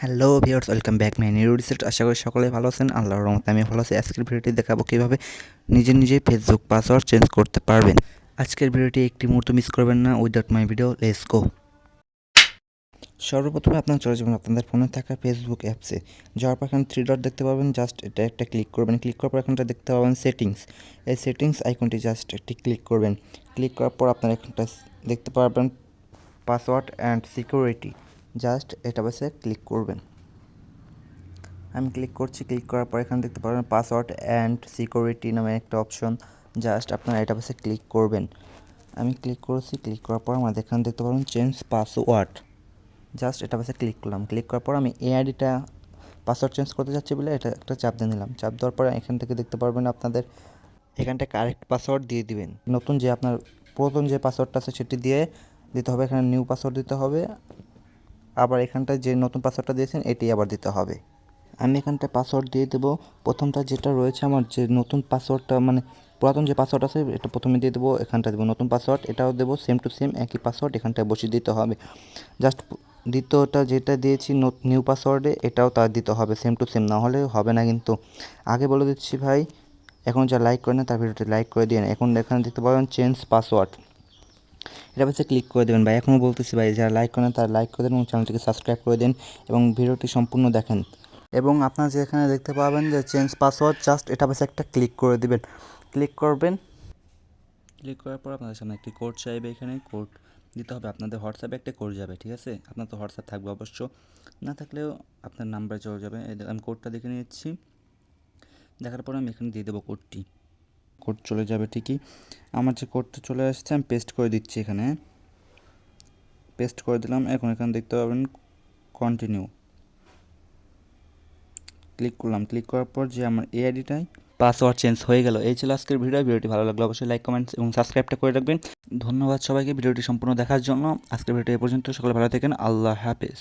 Hello viewers welcome back my new reset আশা করি সকলে ভালো আছেন। আল্লাহর রহমতে আমি ভালো আছি। আজকের ভিডিওটি দেখাবো কীভাবে নিজে নিজে ফেসবুক পাসওয়ার্ড চেঞ্জ করতে পারবেন। আজকের ভিডিওটি একটি মুহূর্ত মিস করবেন না। Without my video let's go সর্বপ্রথমে আপনার চলে যাবেন আপনাদের ফোনে থাকা ফেসবুক অ্যাপসে যাওয়ার পর এখানে থ্রি ডট দেখতে পাবেন। জাস্ট এটা একটা ক্লিক করবেন। ক্লিক করার পর এখানটা দেখতে পাবেন সেটিংস এই সেটিংস আইকনটি জাস্ট একটি ক্লিক করবেন। ক্লিক করার পর আপনারা এখানটা দেখতে পারবেন পাসওয়ার্ড অ্যান্ড সিকিউরিটি জাস্ট এটা বাসে ক্লিক করবেন। আমি ক্লিক করছি, ক্লিক করার পর এখানে দেখতে পারবেন পাসওয়ার্ড অ্যান্ড সিকিউরিটি নামে একটা অপশন। জাস্ট আপনারা এটা পাশে ক্লিক করবেন। আমি ক্লিক করেছি, ক্লিক করার পর আমাদের এখানে দেখতে পারবেন চেঞ্জ পাসওয়ার্ড। জাস্ট এটা পাশে ক্লিক করলাম। ক্লিক করার পর আমি এআইডিটা পাসওয়ার্ড চেঞ্জ করতে যাচ্ছি বলে এটা একটা চাপ দিয়ে নিলাম। চাপ দেওয়ার পর এখান থেকে দেখতে পারবেন আপনাদের এখানটা কারেক্ট পাসওয়ার্ড দিয়ে দিবেন। নতুন যে আপনার পুরাতন যে পাসওয়ার্ডটা আছে সেটি দিয়ে দিতে হবে। এখানে নিউ পাসওয়ার্ড দিতে হবে। আবার এখানটায় যে নতুন পাসওয়ার্ডটা দিয়েছেন, এটি আবার দিতে হবে। আমি এখানটায় পাসওয়ার্ড দিয়ে দেবো। প্রথমটা যেটা রয়েছে আমার যে নতুন পাসওয়ার্ডটা মানে পুরাতন যে পাসওয়ার্ড আছে, এটা প্রথমে দিয়ে দেবো এখানটা দেবো নতুন পাসওয়ার্ড এটাও দেবো সেম টু সেম একই পাসওয়ার্ড এখানটায় বসিয়ে দিতে হবে। জাস্ট দ্বিতীয়টা যেটা দিয়েছি নিউ পাসওয়ার্ডে এটাও তার দিতে হবে সেম টু সেম না হলে হবে না কিন্তু। আগে বলে দিচ্ছি ভাই, এখন যা লাইক করে না, তার ভিডিওটি লাইক করে দিন এখন এখানে দেখতে পাবেন চেঞ্জ পাসওয়ার্ড এটা পাশে ক্লিক করে দেবেন ভাই। এখনও বলতেছি ভাই, যারা লাইক করেন তারা লাইক করে দেন এবং চ্যানেলটিকে সাবস্ক্রাইব করে দিন এবং ভিডিওটি সম্পূর্ণ দেখেন। এবং আপনারা যেখানে দেখতে পাবেন যে চেঞ্জ পাসওয়ার্ড জাস্ট এটা পাশে একটা ক্লিক করে দিবেন। ক্লিক করবেন। ক্লিক করার পর আপনাদের সামনে একটি কোড চাইবে এখানে। কোড দিতে হবে আপনাদের হোয়াটসঅ্যাপে একটা কোড যাবে, ঠিক আছে? আপনার তো হোয়াটসঅ্যাপ থাকবে অবশ্য। না থাকলেও আপনার নাম্বারে চলে যাবে। আমি কোডটা দেখে নিচ্ছি দেখার পর আমি এখানে দিয়ে দেবো কোডটি কোড চলে যাবে ঠিকই। আমার যে কোডটা চলে আসছে, আমি পেস্ট করে দিচ্ছি এখানে। পেস্ট করে দিলাম। এখন এখানে দেখতে পাবেন কন্টিনিউ ক্লিক করলাম। ক্লিক করার পর যে আমার এই আইডিটাই পাসওয়ার্ড চেঞ্জ হয়ে গেল। এই ছিল আজকের ভিডিও ভিডিওটি ভালো লাগল অবশ্যই লাইক কমেন্ট এবং সাবস্ক্রাইবটা করে রাখবেন। ধন্যবাদ সবাইকে। ভিডিওটি সম্পূর্ণ দেখার জন্য। আজকের ভিডিও এ পর্যন্ত। সকলে ভালো থাকেন। আল্লাহ হাফেজ।